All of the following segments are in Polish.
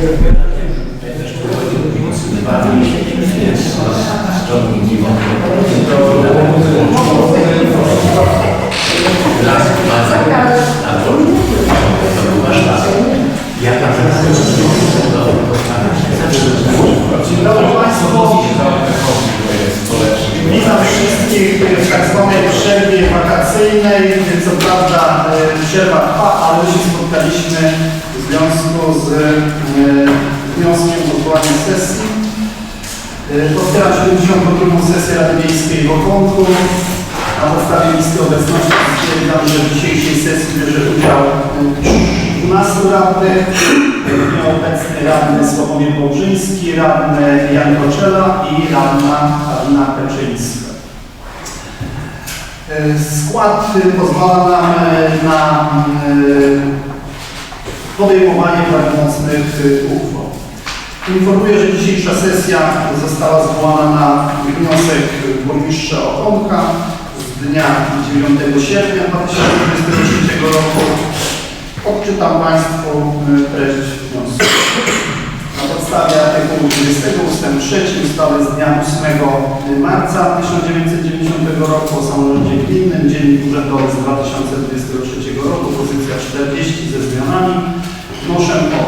Dzień Skład e, pozwala nam e, na e, podejmowanie prawomocnych e, uchwał. Informuję, że dzisiejsza sesja została zwołana na wniosek burmistrza Okonka z dnia 9 sierpnia 2023 roku. Odczytam Państwu y, treść wniosku. Na podstawie artykułu 20 ust. 3 ustawy z dnia 8 marca 1990 roku o samorządzie gminnym, Dziennik Urzędowy z 2023 roku, pozycja 40 ze zmianami, wnoszę o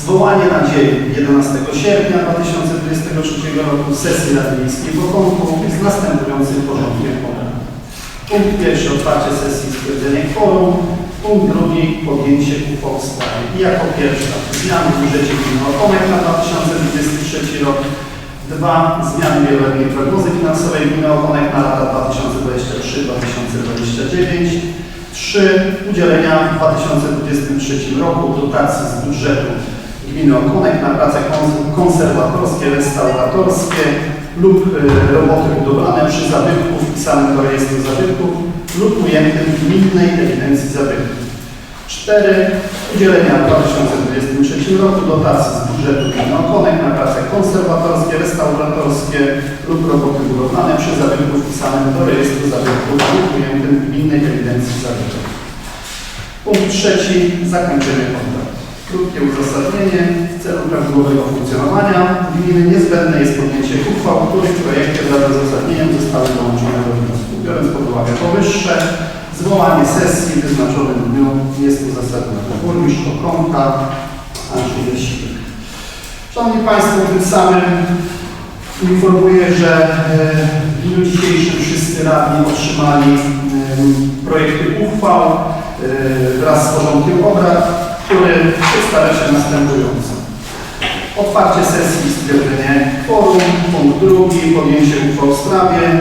zwołanie na dzień 11 sierpnia 2023 roku sesji Rady Miejskiej w Okonku z następującym porządkiem. Punkt pierwszy otwarcie sesji stwierdzenie kworum. Punkt drugi podjęcie uchwał w sprawie. I jako pierwsza zmiany w budżecie gminy Okonek na 2023 rok. Dwa zmiany wieloletniej prognozy finansowej gminy Okonek na lata 2023-2029. Trzy udzielenia w 2023 roku dotacji z budżetu gminy Okonek na prace kons- konserwatorskie, restauratorskie lub y, roboty budowlane przy zabytku wpisanym do rejestru zabytków lub ujętym w gminnej ewidencji zabytków. 4. Udzielenia w 2023 roku dotacji z budżetu gminy Okonek na prace konserwatorskie, restauratorskie lub roboty budowlane przy zabytku wpisanym do rejestru zabytków lub ujętym w gminnej ewidencji zabytków. Punkt trzeci. Zakończenie obrad. Krótkie uzasadnienie. W celu prawidłowego funkcjonowania gminy niezbędne jest podjęcie uchwał, których projekty wraz z uzasadnieniem zostały dołączone do wniosku. Biorąc pod uwagę powyższe, zwołanie sesji w wyznaczonym dniu jest uzasadnione. Burmistrz Okonka, Andrzej Leśnik. Szanowni Państwo, tym samym informuję, że e, w dniu dzisiejszym wszyscy radni otrzymali e, projekty uchwał e, wraz z porządkiem obrad, który przedstawia się następująco. Otwarcie sesji i stwierdzenie kworum. Punkt drugi, podjęcie uchwał w sprawie.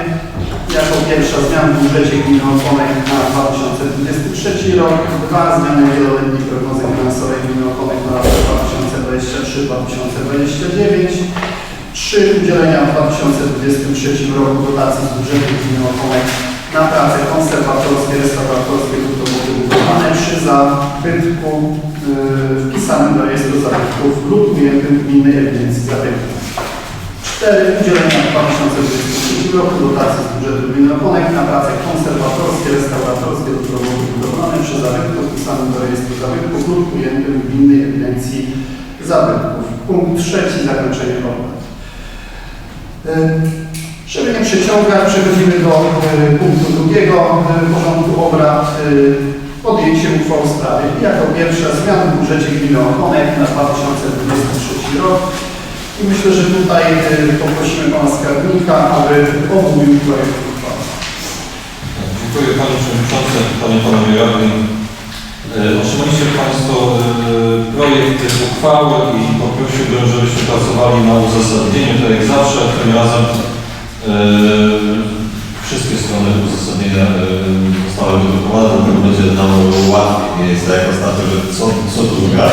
Jako pierwsza zmian w budżecie gminy Okonek na 2023 rok. Dwa zmiany wieloletniej prognozy finansowej gminy Okonek na lata 2023-2029. Trzy udzielenia w 2023 roku dotacji z budżetu gminy Okonek na prace konserwatorskie, restauratorskie lub roboty budowlane przy zabytku yy, wpisanym do rejestru zabytków lub ujętym w gminnej ewidencji zabytków. 4. Udzielenia w 2023 roku dotacji z budżetu gminy Okonek na prace konserwatorskie, restauratorskie lub roboty budowlane przy zabytku wpisanym do rejestru zabytków lub ujętym w gminnej ewidencji zabytków. Punkt trzeci. Zakończenie obrad. Yy, żeby nie przeciągać, przechodzimy do y, punktu drugiego y, porządku obrad. Podjęcie uchwał w sprawie. Jako pierwsza zmiana w budżecie gminy Okonek na 2023 rok. I myślę, że tutaj y, poprosimy pana skarbnika, aby omówił projekt uchwały. Dziękuję Panie Przewodniczący, Panie i Panowie Radni. E, Otrzymaliście Państwo e, projekt uchwały i poprosiłbym, żebyście pracowali na uzasadnieniu, tak jak zawsze. Tym razem e, wszystkie strony uzasadnienia zostały wydrukowane, dlatego będzie nam łatwiej. Nie jest tak jak ostatnio, że co, co druga.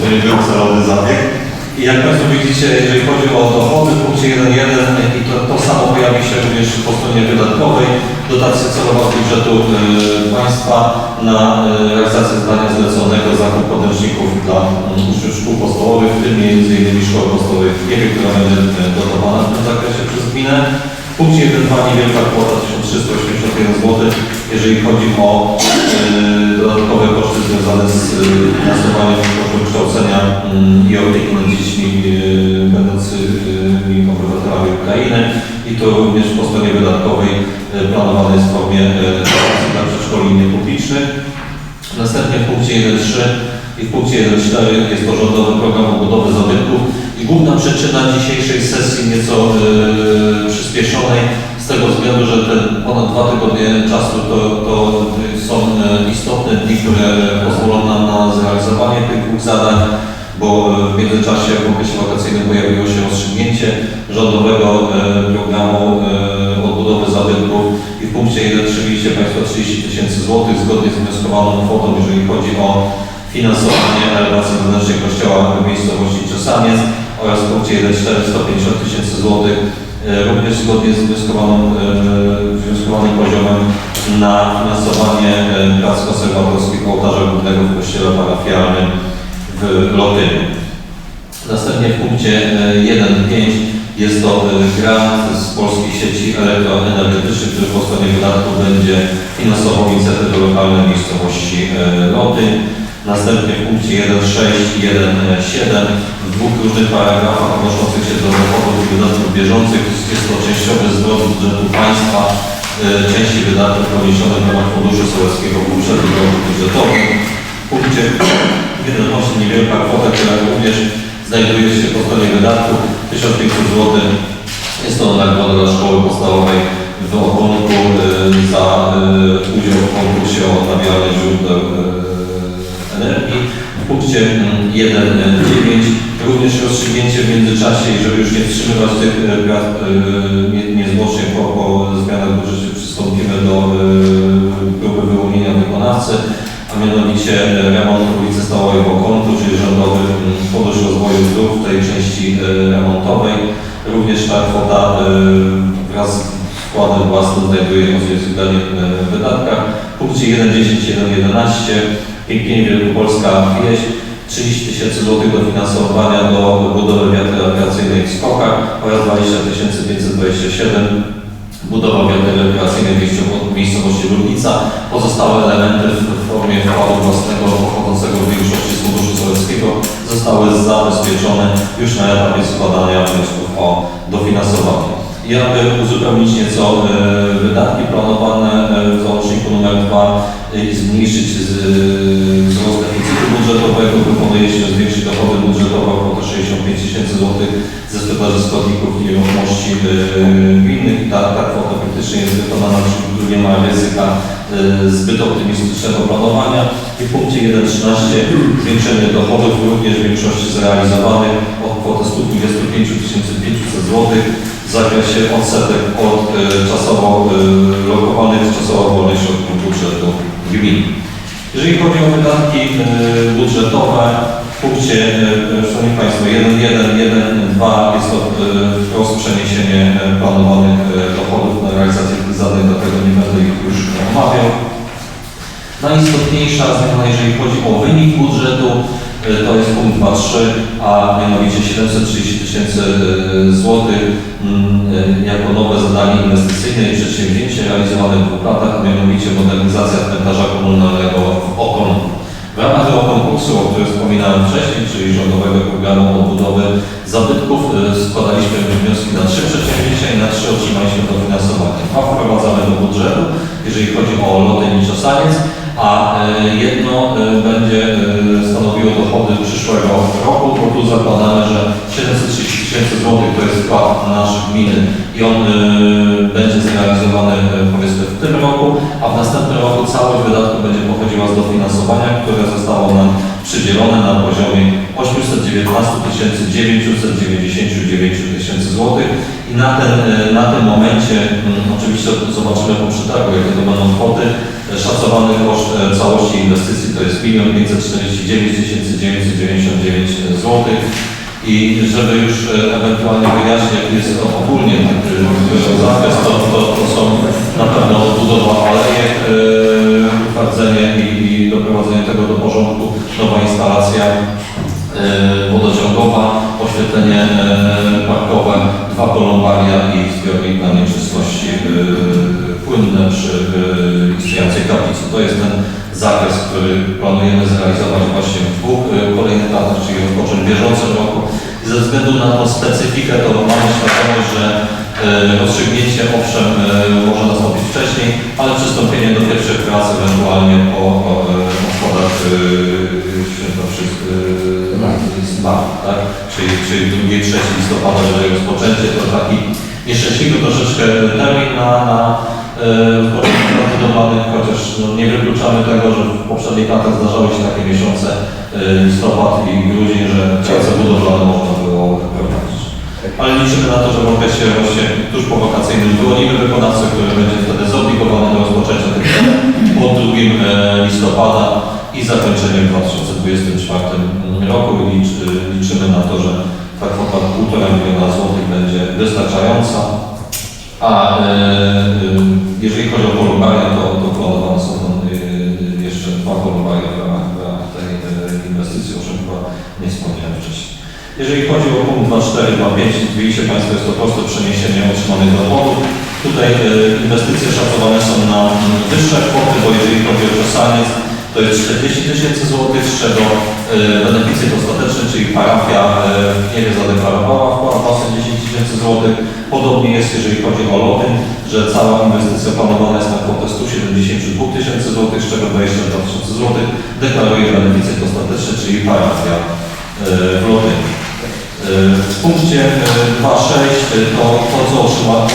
To nie był celowy zabieg. I jak Państwo widzicie, jeżeli chodzi o dochody w punkcie 1.1 i to, to samo pojawi się również po stronie wydatkowej, dotacja celowa z budżetu e, państwa na e, realizację zadania zleconego zakup podręczników dla mm, uczniów szkół podstawowych, w tym m.in. szkoły podstawowej w Kiebie, która będzie e, dotowana w tym zakresie przez gminę. W punkcie 1.2 niewielka kwota 1381 zł, jeżeli chodzi o e, dodatkowe koszty związane z e, finansowaniem kosztów kształcenia mm, i opieki nad dziećmi e, będącymi obywatelami Ukrainy i to również po stronie wydatkowej planowane jest w formie dotacji dla przedszkoli niepublicznych. Następnie w punkcie 1.3 i w punkcie 1.4 jest to rządowy program budowy zabytków i główna przyczyna dzisiejszej sesji nieco przyspieszonej z tego względu, że te ponad dwa tygodnie czasu to, to są e, istotne dni, które pozwolą nam na zrealizowanie tych dwóch zadań, bo e, w międzyczasie w okresie wakacyjnym pojawiło się rozstrzygnięcie rządowego e, programu e, odbudowy zabytków i w punkcie 1 widzicie Państwo 30 tysięcy złotych zgodnie z wnioskowaną kwotą, jeżeli chodzi o finansowanie elewacji wewnętrznej kościoła w miejscowości Czesaniec oraz w punkcie 1 150 tysięcy złotych e, również zgodnie z wnioskowaną, e, wnioskowanym poziomem na finansowanie e, prac konserwatorskich ołtarza głównego w kościele parafialnym w Lotynie. Następnie w punkcie e, 1.5 jest to e, grant z Polskiej Sieci Elektroenergetycznych, który po stronie wydatków będzie finansował inicjatywy lokalne miejscowości e, Lotyń. Następnie w punkcie 1.6 i 1.7 w dwóch różnych paragrafach odnoszących się do dochodów i wydatków bieżących jest to częściowy zwrot budżetu państwa e, części wydatków poniesionych w ramach Funduszu Sołeckiego Budżetu Budżetowym. W punkcie 1.8 niewielka kwota, która również znajduje się po stronie wydatków 1500 zł. Jest to nagroda dla szkoły podstawowej w Okonku e, za e, udział w konkursie o odnawialne źródła energii. Punkcie mm, 1.9 również rozstrzygnięcie w międzyczasie i żeby już nie wstrzymywać tych e, prac e, nie- niezwłocznie po, po zmianach w budżecie przystąpimy do e, próby wyłonienia wykonawcy, a mianowicie e, remont ulicy Stołowej w Okonku, czyli Rządowy mm, Fundusz Rozwoju Dróg w tej części e, remontowej. Również ta kwota e, wraz z wkładem własnym znajduje odzwierciedlenie w e, wydatkach. W punkcie 1.10, 1.11 Pięknie Wielkopolska wieś 30 tysięcy złotych dofinansowania do budowy wiatry rekreacyjnej w Skokach oraz 20 527 budowa wiatry rekreacyjnej w miejscowo- miejscowości Ludnica. Pozostałe elementy w formie wkładu własnego pochodzącego w większości z Funduszu Sowieckiego zostały zabezpieczone już na etapie składania wniosków o dofinansowanie. I aby uzupełnić nieco e, wydatki planowane e, w załączniku numer 2 i zmniejszyć wzrost deficytu budżetowego, proponuje się zwiększyć dochody budżetowe o kwotę 65 tysięcy złotych ze sprzedaży składników nieruchomości e, gminnych. Ta, ta kwota praktycznie jest wykonana, czyli tu nie ma ryzyka zbyt optymistycznego planowania. I w punkcie 1.13 zwiększenie dochodów również w większości zrealizowanych o kwotę 125 500 złotych w zakresie odsetek od e, czasowo e, lokowanych, czasowo wolnych środków budżetu gmin. Jeżeli chodzi o wydatki e, budżetowe, w punkcie, Szanowni Państwo, 1.1, 1.2 jest to wprost przeniesienie planowanych dochodów na realizację tych zadań, dlatego nie będę ich już omawiał. Najistotniejsza zmiana, jeżeli chodzi o wynik budżetu, y, to jest punkt 2.3, a mianowicie 730 tysięcy y, złotych mm, y, jako nowe zadanie inwestycyjne i przedsięwzięcie realizowane w dwóch latach, a mianowicie modernizacja cmentarza komunalnego w Okon. W ramach tego konkursu, o którym wspominałem wcześniej, czyli rządowego programu odbudowy zabytków, y, składaliśmy wnioski na trzy przedsięwzięcia i na trzy otrzymaliśmy dofinansowanie. Dwa wprowadzamy do budżetu, jeżeli chodzi o Loty i Czosaniec, a e, jedno e, będzie e, stanowiło dochody przyszłego roku, bo tu zakładamy, że 730 tysięcy złotych to jest wkład nasz gminy i on będzie zrealizowany powiedzmy w tym roku, a w następnym roku całość wydatków będzie pochodziła z dofinansowania, które zostało nam przydzielone na poziomie 819 999 tysięcy złotych i na, ten, e, na tym momencie, mm, oczywiście zobaczymy po przetargu, jakie to będą kwoty, Szacowany koszt e, całości inwestycji to jest 1 549 999 zł. I żeby już e, ewentualnie wyjaśnić, jaki jest ogólnie taki e, zakres, to, to, to są na pewno budowa alejek, zakres, który planujemy zrealizować właśnie w dwóch e, kolejnych latach, czyli rozpocząć bieżącym roku. I ze względu na tą specyfikę to mamy świadomość, że e, rozstrzygnięcie owszem e, może nastąpić wcześniej, ale przystąpienie do pierwszych prac ewentualnie po obchodach świętokrzyst zmarł, tak? Czyli, czyli 2-3 listopada, żeby rozpoczęcie to taki nieszczęśliwy troszeczkę termin na, na e, budowlany, chociaż no, nie wykluczamy tego, że w poprzednich latach zdarzały się takie miesiące e, listopad i grudzień, że prace budowlane można było prowadzić. Ale liczymy na to, że w okresie właśnie tuż po wakacyjnym wyłonimy wykonawcę, który będzie wtedy zobligowany do rozpoczęcia tych po 2 e, listopada i zakończenie w 2024 roku. I licz, liczymy na to, że ta kwota 1,5 miliona złotych będzie wystarczająca. A e, e, jeżeli chodzi o polubaria, to, to planowane są e, jeszcze dwa polubaria w ramach, tej inwestycji, o czym chyba nie wspomniałem wcześniej. Jeżeli chodzi o punkt 2425, widzicie Państwo, jest to proste przeniesienie otrzymanych dochodów. Tutaj inwestycje szacowane są na wyższe kwoty, bo jeżeli chodzi o czesaniec, to jest 40 tysięcy złotych, z czego beneficjent ostateczny, czyli parafia e, w Kniewie zadeklarowała własny 10 tysięcy złotych. Podobnie jest, jeżeli chodzi o Lotyn, że cała inwestycja planowana jest na kwotę 172 tysięcy złotych, z czego 22 tysięcy złotych deklaruje beneficjent ostateczny, czyli parafia e, w Lotynie. W punkcie e, 2.6 to, to co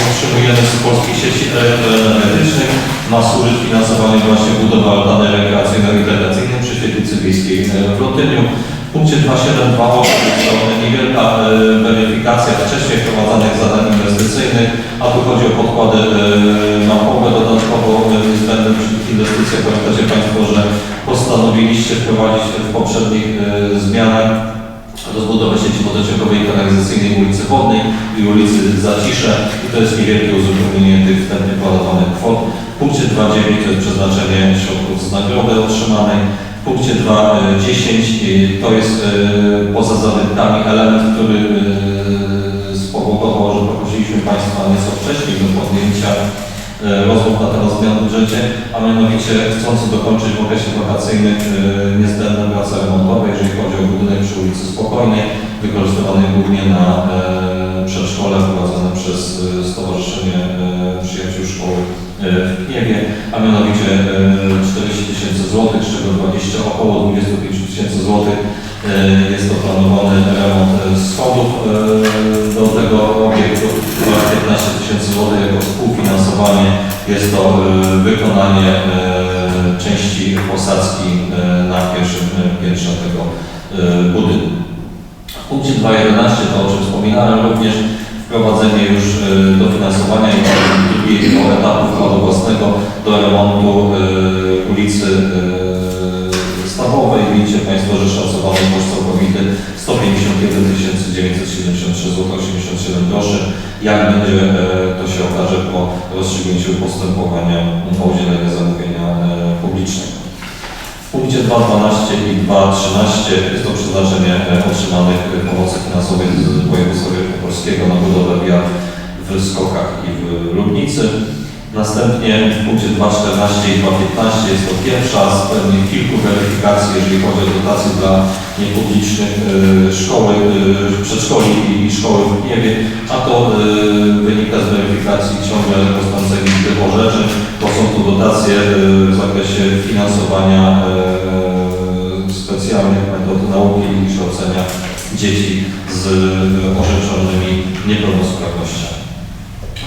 otrzymujemy z polskiej sieci elektroenergetycznych ma służyć finansowaniu właśnie budowy altany rekreacyjno-integracyjnej przy świetlicy wiejskiej e, w Lotyniu. W punkcie 2.7.2 jest to niewielka e, weryfikacja wcześniej wprowadzanych zadań inwestycyjnych, a tu chodzi o podkłady e, naukowe dodatkowo e, niezbędne przy inwestycjach. Pamiętacie Państwo, że postanowiliście wprowadzić w poprzednich e, zmianach rozbudowę sieci wodociągowej i kanalizacyjnej ulicy Wodnej i ulicy Zacisze i to jest niewielkie uzupełnienie tych wstępnie planowanych kwot. W punkcie 2.9 to jest przeznaczenie środków z nagrody otrzymanej. W punkcie 2.10 y, to jest y, poza zabytkami element, który y, spowodował, że poprosiliśmy Państwa nieco wcześniej do podjęcia e, rozmów na temat zmian w budżecie, a mianowicie chcąc dokończyć w okresie wakacyjnym e, niezbędne prace remontowe, jeżeli chodzi o budynek przy ulicy Spokojnej, wykorzystywany głównie na e, przedszkole prowadzone przez e, Stowarzyszenie e, Przyjaciół Szkoły e, w Kniewie, a mianowicie e, 40 tysięcy złotych, z czego 20, około 25 tysięcy złotych e, jest to planowany remont e, schodów e, do tego obiektu, 15 tysięcy złotych jako współfinansowanie. Jest to e, wykonanie e, części posadzki e, na pierwszym e, piętrze tego e, budynku. W punkcie 2.11 to o czym wspominałem również wprowadzenie już e, dofinansowania i drugiego etapu wkładu własnego do remontu e, ulicy e, Widzicie Państwo, że szacowany koszt całkowity 151 973 zł 87 groszy. Jak będzie, e, to się okaże po rozstrzygnięciu postępowania o udzielenie zamówienia e, publicznego. W punkcie 2.12 i 2.13 jest to przeznaczenie e, otrzymanych pomocy finansowej z województwa wielkopolskiego na budowę wiat w Skokach i w Lubnicy. Następnie w punkcie 2.14 i 2.15 jest to pierwsza z pewnych kilku weryfikacji, jeżeli chodzi o dotacje dla niepublicznych e, szkoły, e, przedszkoli i szkoły w Kniewie, a to e, wynika z weryfikacji ciągle rosnącej liczby orzeczeń. To są to dotacje w zakresie finansowania specjalnych metod nauki i kształcenia dzieci z orzeczonymi niepełnosprawnościami.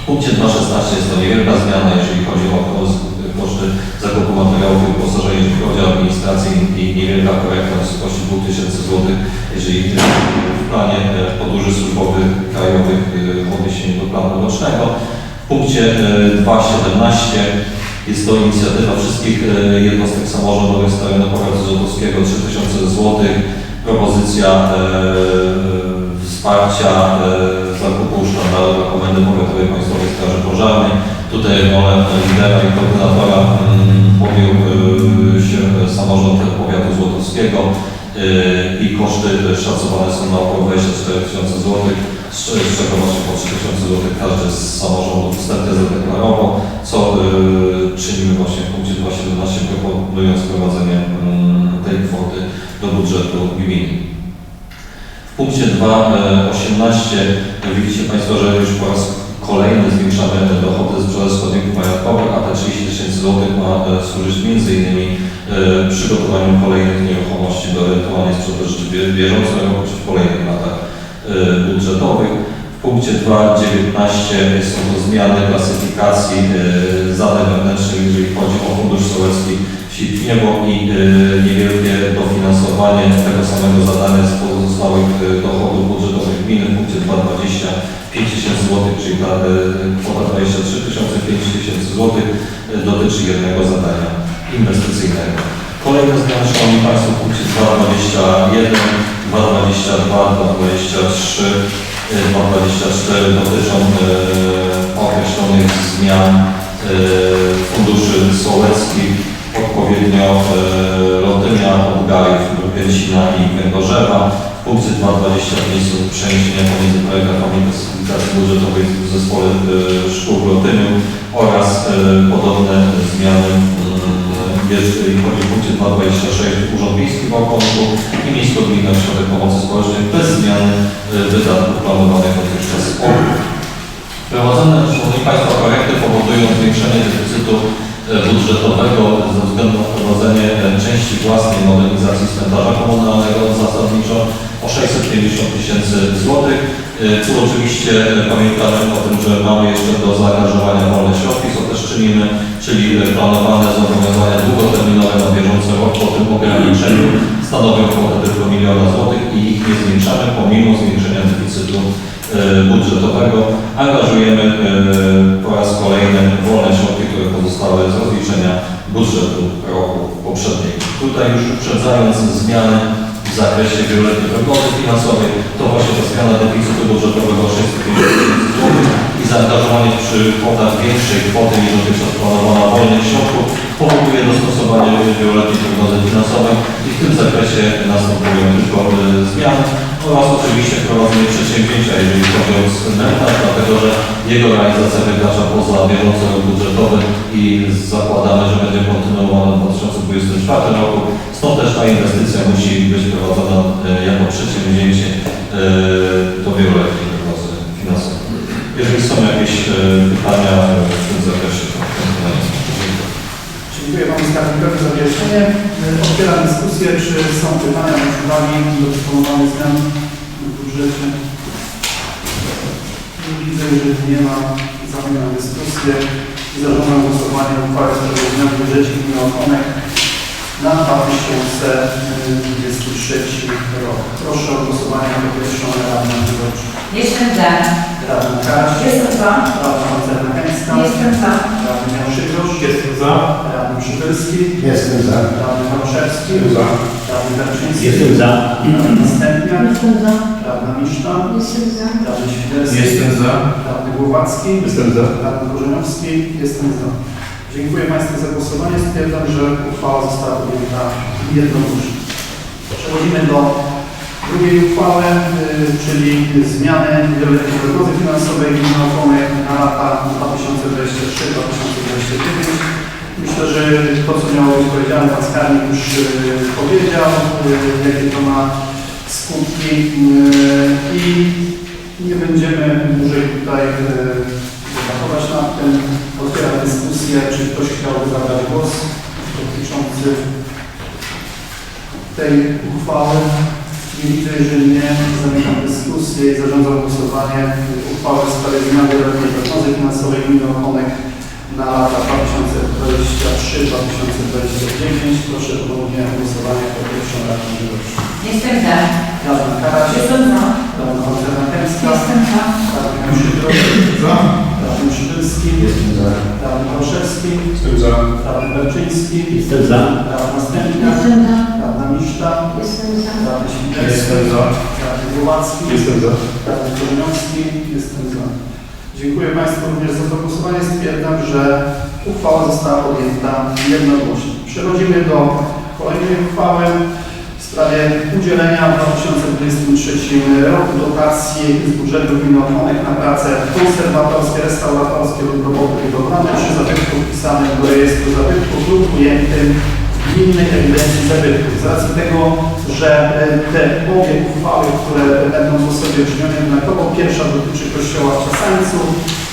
Punkcie 2.16 jest to niewielka zmiana, jeżeli chodzi o kos- koszty zakupu materiałów i wyposażenia, jeżeli chodzi o administrację i niewielka korekta w wysokości 2000 zł, jeżeli e, w planie e, podróży służbowych krajowych e, w odniesieniu do planu rocznego. W punkcie e, 2.17 jest to inicjatywa wszystkich e, jednostek samorządowych z terenu powiatu złotowskiego 3000 zł. Propozycja e, wsparcia e, zakupu sztandaru dla Komendy Powiatowej Państwowej Straży Pożarnej. Tutaj rolę lidera i koordynatora mm, podjął e, się samorząd powiatu złotowskiego e, i koszty szacowane są na około 24 tysiące złotych, z czego właśnie po 3 tysiące złotych każdy z samorządów wstępnie zadeklarował, co e, czynimy właśnie w punkcie 2.17 proponując wprowadzenie mm, tej kwoty do budżetu gminy. W punkcie 2.18 widzicie Państwo, że już po raz kolejny zwiększamy dochody z sprzedaży składników majątkowych, a te 30 tysięcy złotych ma e, służyć innymi e, przygotowaniu kolejnych nieruchomości do ewentualnej sprzedaży czy bie- bieżącej roku, w kolejnych latach e, budżetowych. W punkcie 2.19 są to zmiany klasyfikacji e, zadań wewnętrznych, jeżeli chodzi o Fundusz Sołecki Wsi Pniewo i e, niewielkie dofinansowanie tego samego zadania z pozostałych e, dochodów budżetowych gminy w punkcie 2.20 5 tysięcy złotych, czyli ta e, kwota 23 tysiące 5 tysięcy złotych e, dotyczy jednego zadania inwestycyjnego. Kolejne zmiany, Szanowni Państwo, w punkcie 2.21, 2.22, 2.23, e, 2.24 dotyczą określonych zmian funduszy sołeckich, odpowiednio e, Lotynia, Podgajów, Gęcina i Węgorzewa. W punkcie 2.25 są przeniesienia pomiędzy paragrafami klasyfikacji budżetowej w zespole e, szkół w Lotyniu oraz e, podobne zmiany chodzi o punkcie 2.26 Urząd Miejski w Okołku i Miejsko-Gminny Ośrodek Pomocy Społecznej bez zmiany wydatków planowanych dotychczas OKU. Wprowadzone, Szanowni Państwo, korekty powodują zwiększenie deficytu budżetowego ze względu na wprowadzenie e, części własnej modernizacji cmentarza komunalnego zasadniczo o 650 tysięcy złotych. E, Tu oczywiście e, pamiętamy o tym, że mamy jeszcze do zaangażowania wolne środki, co też czynimy, czyli planowane zobowiązania długoterminowe na bieżący rok po tym ograniczeniu stanowią kwotę tylko miliona złotych i ich nie zwiększamy pomimo zwiększenia deficytu budżetowego. Angażujemy e, po raz kolejny wolne środki, które pozostały z rozliczenia budżetu roku poprzedniego. Tutaj już uprzedzając zmiany w zakresie wieloletniej prognozy finansowej, to właśnie ta zmiana deficytu budżetowego o 650 tysięcy złotych i zaangażowanie przy kwotach większej kwoty niż dotychczas planowana wolnych środków powoduje dostosowanie wieloletniej prognozy finansowej i w tym zakresie następują tylko e, zmiany oraz oczywiście prowadzenie przedsięwzięcia, jeżeli chodzi o cmentarz, dlatego że jego realizacja wykracza poza bieżący rok budżetowy i zakładamy, że będzie kontynuowana w 2024 roku. Stąd też ta inwestycja musi być prowadzona e, jako przedsięwzięcie e, do finansowej. Jeżeli są jakieś e, pytania e, w tym zakresie, to. Dziękuję Panu Skarbnikowi za wyjaśnienie. E, Otwieram dyskusję. Czy są pytania bądź uwagi do proponowanych zmian w budżecie? Widzę, jeżeli nie ma, zamykam dyskusję. Zarządzam głosowanie nad uchwałę w sprawie zmian w budżecie gminy Okonek na 2023 rok. Proszę o głosowanie nad pierwszą radną wyborczą. Jestem za. Radny Karaś, Jestem za. radna Marcelna Kęska, Jestem za. radny Jan Szydrosz, Jestem za. radny Przybyski, Jestem za. radny Małszewski, Za. radny Tarczyński, Jestem za. radny Następniak, Jestem za. radna Miszta, Jestem za. radny Świderski, Jestem za. radny Głowacki, Jestem za. radny Korzeniowski, jestem za. Dziękuję Państwu za głosowanie. Stwierdzam, że uchwała została podjęta jednogłośnie. Przechodzimy do drugiej uchwały, y, czyli zmiany wieloletniej prognozy finansowej gminy Oponek na lata 2023-2029. Myślę, że to, co miało być powiedziane, Pan Skarbnik już y, powiedział, y, jakie to ma skutki i nie będziemy dłużej tutaj debatować nad tym. Otwieram dyskusję, czy ktoś chciałby zabrać głos dotyczący tej uchwały. Nie widzę, jeżeli nie, zamykam dyskusję i zarządzam głosowanie uchwały w sprawie zmiany wieloletniej prognozy finansowej gminy Okonek na lata 2023-2029. Proszę o ponownie głosowanie po pierwszą radę wyborczą. Jestem za. Radny Karaś, Jestem za. radna Kępska, Jestem za. radny Jan Szydrosz, Za. Radny Przybylski, Jestem za. radny Małszewski, Jestem za. radny Belczyński, Jestem za. radna Stępnia, Jestem za. radna Miszta, Jestem za. radny Świderski, Jestem za. radny Głowacki, Jestem za. radny Korzeniowski, jestem za. Dziękuję Państwu również za to głosowanie. Stwierdzam, że uchwała została podjęta jednogłośnie. Przechodzimy do kolejnej uchwały sprawie udzielenia w 2023 roku dotacji z budżetu gminy na prace konserwatorskie, restauratorskie lub roboty budowlane przy zabytku wpisanym do rejestru zabytków lub ujętym w gminnej ewidencji zabytków. Z racji tego, że e, te obie uchwały, które będą w sobie brzmione jednakowo, pierwsza dotyczy kościoła w Czasańcu,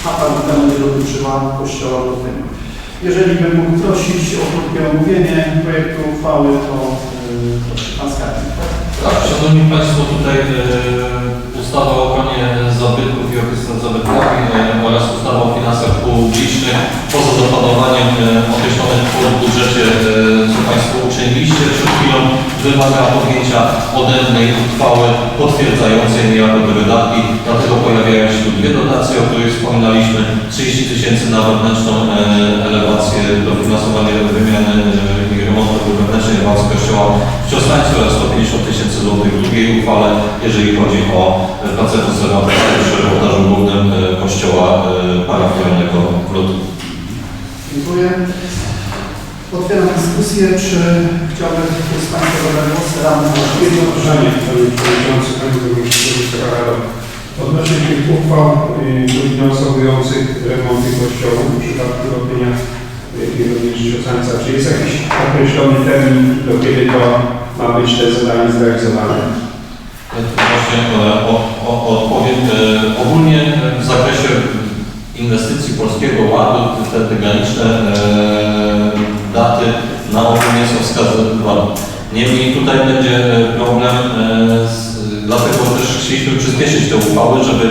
a ta druga będzie dotyczyła kościoła w. Jeżeli bym mógł prosić o krótkie omówienie projektu uchwały, to yy, proszę. Tak, Szanowni Państwo, tutaj e, ustawa o ochronie zabytków i opiece nad zabytkami oraz ustawa o finansach publicznych. Poza zapanowaniem e, określonych kwot w budżecie, e, co Państwo uczyniliście przed chwilą, wymaga podjęcia odrębnej uchwały potwierdzającej te wydatki, dlatego pojawiają się dwie dotacje, o których wspominaliśmy, 30 tysięcy na wewnętrzną e, elewację, dofinansowanie wymiany i remontu wewnętrznej elewacji kościoła w Ciosańcu oraz 150 tysięcy złotych w drugiej uchwale, jeżeli chodzi o pracę konserwatorów przy ołtarzu głównym kościoła e, Lutu. Dziękuję. Otwieram dyskusję. Czy chciałby ktoś z Państwa zabrać głos? Radny Jedno pytanie, Panie Przewodniczący, Panie Burmistrzu. Odnośnie tych uchwał y, dofinansowujących remonty kościołów w przypadku robienia y, i również Ciosańca, czy jest jakiś określony termin, do kiedy to ma być te zadanie zrealizowane? Właśnie e, o, o, odpowiem. E, Ogólnie e, w zakresie inwestycji Polskiego Ładu te, te graniczne e, daty na ogólnie są wskazywane. Niemniej tutaj będzie problem, e, z, dlatego też chcieliśmy przyspieszyć te uchwały, żeby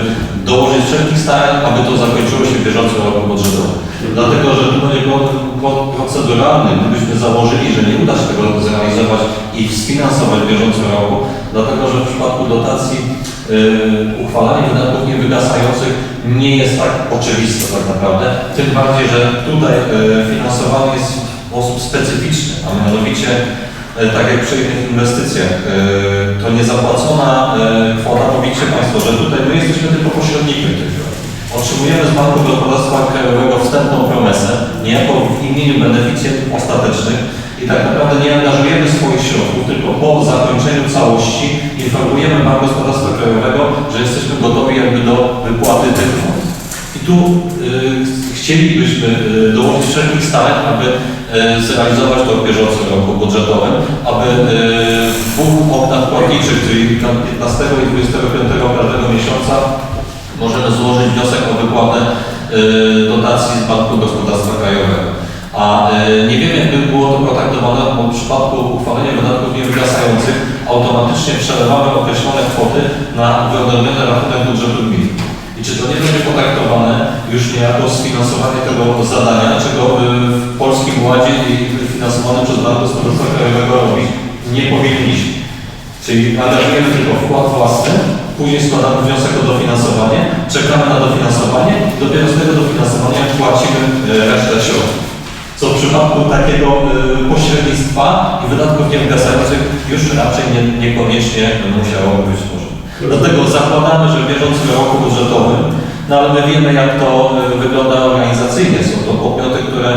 dołożyć wszelkich starań, aby to zakończyło się w bieżącym roku budżetowym. Dlatego, że tu będzie problem pro- proceduralny, gdybyśmy założyli, że nie uda się tego zrealizować i sfinansować w bieżącym roku, dlatego, że w przypadku dotacji yy, uchwalanie wydatków niewygasających nie jest tak oczywiste tak naprawdę, tym bardziej, że tutaj yy, finansowanie jest w sposób specyficzny, a mianowicie yy, tak jak przy innych inwestycjach, yy, to niezapłacona yy, kwota, powiedzcie Państwo, że tutaj my jesteśmy tylko pośrednikiem tych. Otrzymujemy z Banku Gospodarstwa Krajowego wstępną promesę, niejako w imieniu beneficjentów ostatecznych i tak naprawdę nie angażujemy swoich środków, tylko po zakończeniu całości informujemy Bank Gospodarstwa Krajowego, że jesteśmy gotowi jakby do wypłaty tych kwot. I tu y, chcielibyśmy y, dołożyć wszelkich starań, aby y, zrealizować to w bieżącym roku budżetowym, aby y, w dwóch oknach płatniczych, czyli 15 i 25 każdego miesiąca możemy złożyć wniosek o wypłatę y, dotacji z Banku Gospodarstwa Krajowego. A y, nie wiem, jakby było to potraktowane, bo w przypadku uchwalenia wydatków niewygasających automatycznie przelewamy określone kwoty na wyodrębniony rachunek budżetu gminy. I czy to nie będzie potraktowane już niejako sfinansowanie tego zadania, czego y, w Polskim Ładzie i finansowanym przez Bank Gospodarstwa Krajowego robić nie powinniśmy. Czyli angażujemy tylko wkład własny, później składamy wniosek o dofinansowanie, czekamy na dofinansowanie i dopiero z tego dofinansowania płacimy e, resztę środków. Co w przypadku takiego e, pośrednictwa i wydatków niewygasających już raczej nie, niekoniecznie musiałoby być możliwe. Dlatego zakładamy, że w bieżącym roku budżetowym, no ale my wiemy jak to e, wygląda organizacyjnie. Są to podmioty, które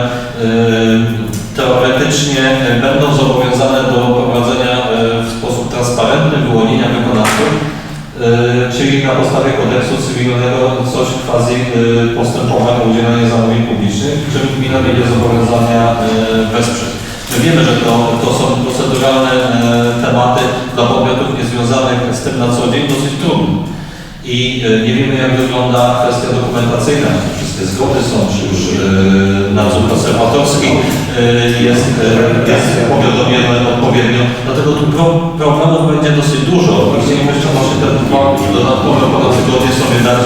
teoretycznie będą zobowiązane do prowadzenia w sposób transparentny wyłonienia wykonawców, czyli na podstawie kodeksu cywilnego coś quasi e, postępowania o udzielanie zamówień publicznych, czym gmina będzie zobowiązania e, wesprzeć. My wiemy, że to, to są proceduralne e, tematy dla podmiotów niezwiązanych z tym na co dzień dosyć trudne. I e, nie wiemy, jak wygląda kwestia dokumentacyjna, zgody są, czy już e, nadzór konserwatorski e, jest, e, jest powiadomiony odpowiednio. Dlatego tu pro, problemów będzie dosyć dużo. Chcielibyśmy właśnie te dwa dodatkowe ponad tygodnie sobie dać,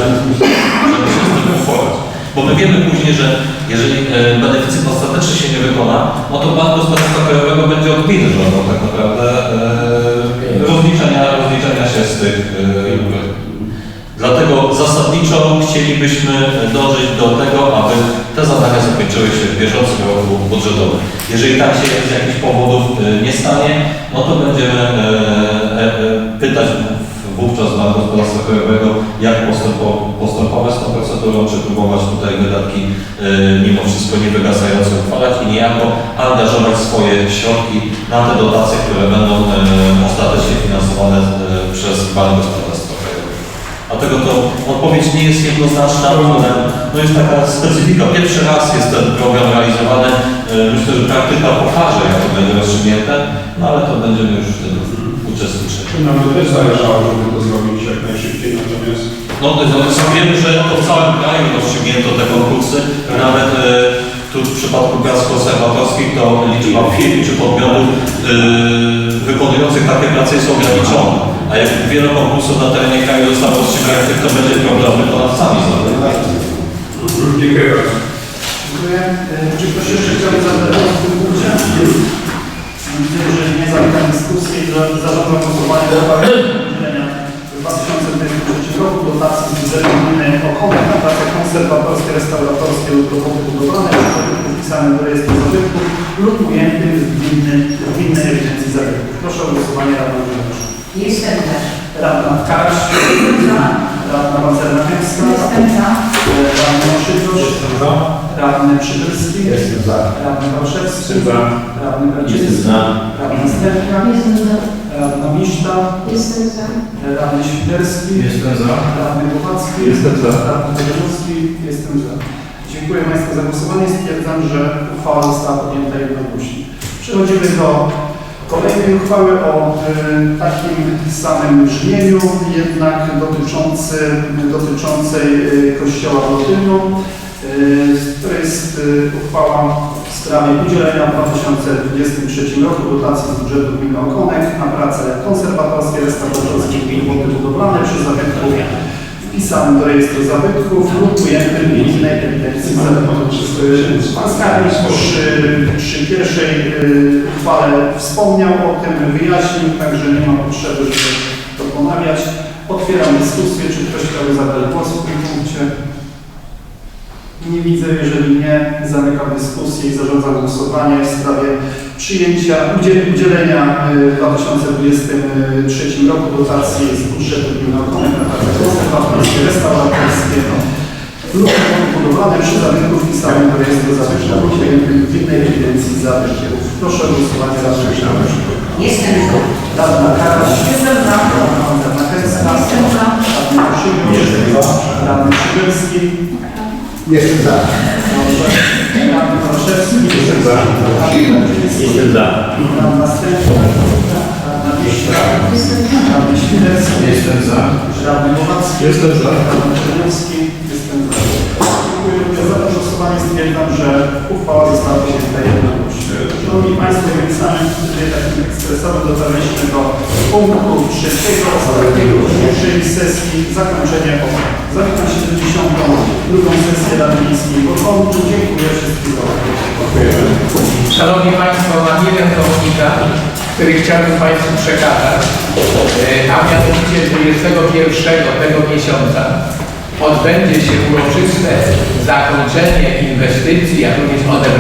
żeby się z tym uporać. Bo my wiemy później, że jeżeli beneficjent ostatecznie się nie wykona, no to Bank Gospodarstwa Krajowego będzie od gminy żądał tak naprawdę rozliczenia, rozliczenia się z tych Dlatego zasadniczo chcielibyśmy dążyć do tego, aby te zadania zakończyły się w bieżącym roku budżetowym. Jeżeli tak się z jakichś powodów e, nie stanie, no to będziemy e, e, pytać wówczas Bank Gospodarstwa Krajowego, jak postępo- postępować z tą procedurą, czy próbować tutaj wydatki mimo wszystko niewygasające uchwalać i niejako angażować swoje środki na te dotacje, które będą ostatecznie finansowane przez Bank. A Dlatego to odpowiedź nie jest jednoznaczna, ale no jest taka specyfika. Pierwszy raz jest ten program realizowany. E, Myślę, że praktyka pokaże, jak to będzie rozstrzygnięte, no ale to będziemy już wtedy uczestniczyć. Nam też zależało, żeby to zrobić jak najszybciej, natomiast No, to jest- wiem, że to w całym kraju rozstrzygnięto te konkursy. Nawet e, tu w przypadku prac konserwatorskich to liczba firm czy podmiotów e, wykonujących takie prace jest ograniczona. A jak wiele konkursów na terenie kraju zostało rozstrzygniętych, to będzie problem wykonawcami znowu. dziękuję bardzo. Dziękuję. E, Czy ktoś jeszcze chciałby zabrać głos w tym punkcie? Widzę, że nie zamykam dyskusji i że zarządzam głosowanie w sprawie udzielenia w 2023 roku dotacji z budżetu gminy Okonek na konserwatorskie, restauratorskie lub roboty budowlane lub wpisanym do rejestru zabytków lub ujętym w gminnej, gminnej ewidencji zabytków. Proszę o głosowanie radną Grzegorz. Jestem za. Radna Karaś, radna Pancerna Chemska, Jestem za. radny Szydrosz, radny Przybylski, Jestem za. radny Wałszewski, Jestem za. radny Jestem Karczyński, za. radna Stępka, Jestem za. Radna Miszta, Jestem za. radny Świderski, Jestem za. radny Głowacki, Jestem za. radny Kozielowski, jestem za. Dziękuję Państwu za głosowanie. Stwierdzam, że uchwała została podjęta jednogłośnie. Przechodzimy do kolejnej uchwały o y, takim samym brzmieniu, jednak dotyczący, dotyczącej y, Kościoła Lotynu. Y, To jest y, uchwała w sprawie udzielenia w 2023 roku dotacji z budżetu gminy Okonek na prace konserwatorskie, restauratorskie i roboty budowlane przy zabytku wpisanym do rejestru zabytków lub ujętym w innej ewidencji zabytków. Pan przy, przy pierwszej y, uchwale wspomniał o tym, wyjaśnił, także nie ma potrzeby, żeby to ponawiać. Otwieram dyskusję, czy ktoś chciałby zabrać głos w tym punkcie. Nie widzę, jeżeli nie, zamykam dyskusję i zarządzam głosowanie w sprawie przyjęcia, udziel- udzielenia y, w 2023 roku dotacji z budżetu gminy Okonek na restauratorskie lub budowlane przy zabytku wpisanym do rejestru zabytków w innej ewidencji zabytków. Proszę o głosowanie za przyjęciem. Jestem za. Radna Karaś. Jestem za. Radna Chęcka. Jestem za. Radny Krzywiusz. Radny Przybylski. Jestem za. Jestem za. Jestem za. Radna Wiśla. Jestem za. Radny Świderski. Jestem za. Radny Nowacki. Jestem za. Radny Czerniowski. Jestem za. Dziękuję za to głosowanie. Stwierdzam, że uchwała została podjęta jednogłośnie. Szanowni Państwo, więc samym tutaj takim ekspresowym dotarliśmy do punktu trzeciego, ostatniego dzisiejszej sesji, zakończenie obrad. Zamykam 72. drugą sesję Rady Miejskiej w. Dziękuję wszystkim za uwagę. Szanowni Państwo, mam jeden komunikat, który chciałbym Państwu przekazać, E, a mianowicie 21 tego miesiąca odbędzie się uroczyste zakończenie inwestycji, jak również odebranie